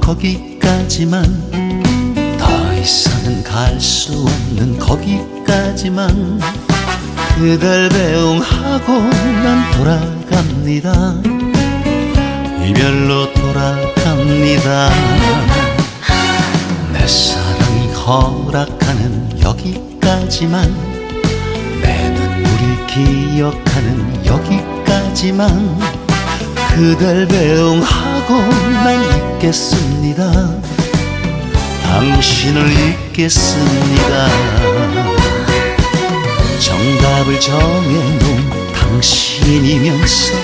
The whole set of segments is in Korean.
거기까지만. 더 이상은 갈 수 없는 거기까지만. 그댈 배웅하고 난 돌아갑니다. 이별로 돌아갑니다. 내 사랑이 허락하는 여기까지만. 내 눈물이 기억하는 여기까지만. 그댈 배웅하고 난 있겠습니다. 당신을 잊겠습니다. 정답을 정해놓은 당신이면서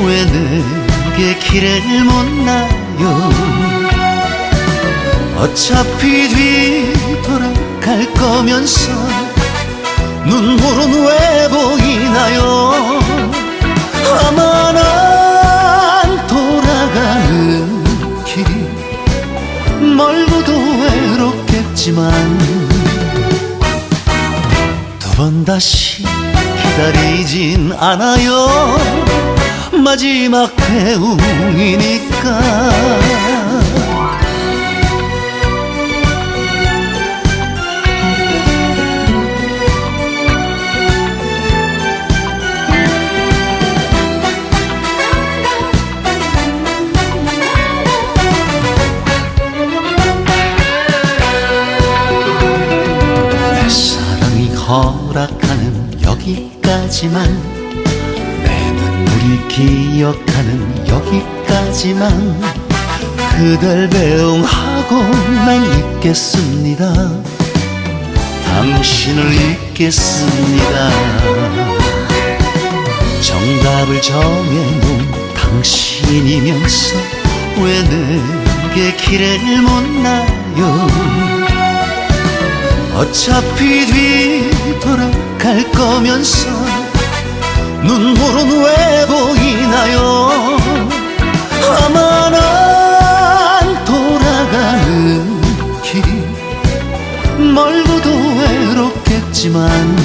왜 내게 길을 묻나요? 어차피 뒤돌아갈 거면서 눈물은 왜 보이나요 외롭겠지만 두 번 다시 기다리진 않아요. 마지막 배웅이니까 허락하는 여기까지만. 내 눈물이 기억하는 여기까지만. 그댈 배웅하고 난 있겠습니다. 당신을 잊겠습니다. 정답을 정해놓은 당신이면서 왜 내게 길을 묻나요 어차피 뒤돌아갈 거면서 눈물은 왜 보이나요? 아마 난 돌아가는 길이 멀고도 외롭겠지만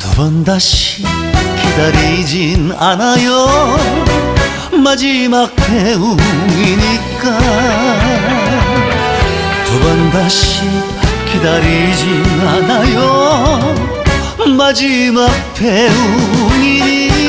두 번 다시 기다리진 않아요. 마지막 번 다시 기다리진 않아요. 마지막 배웅이니까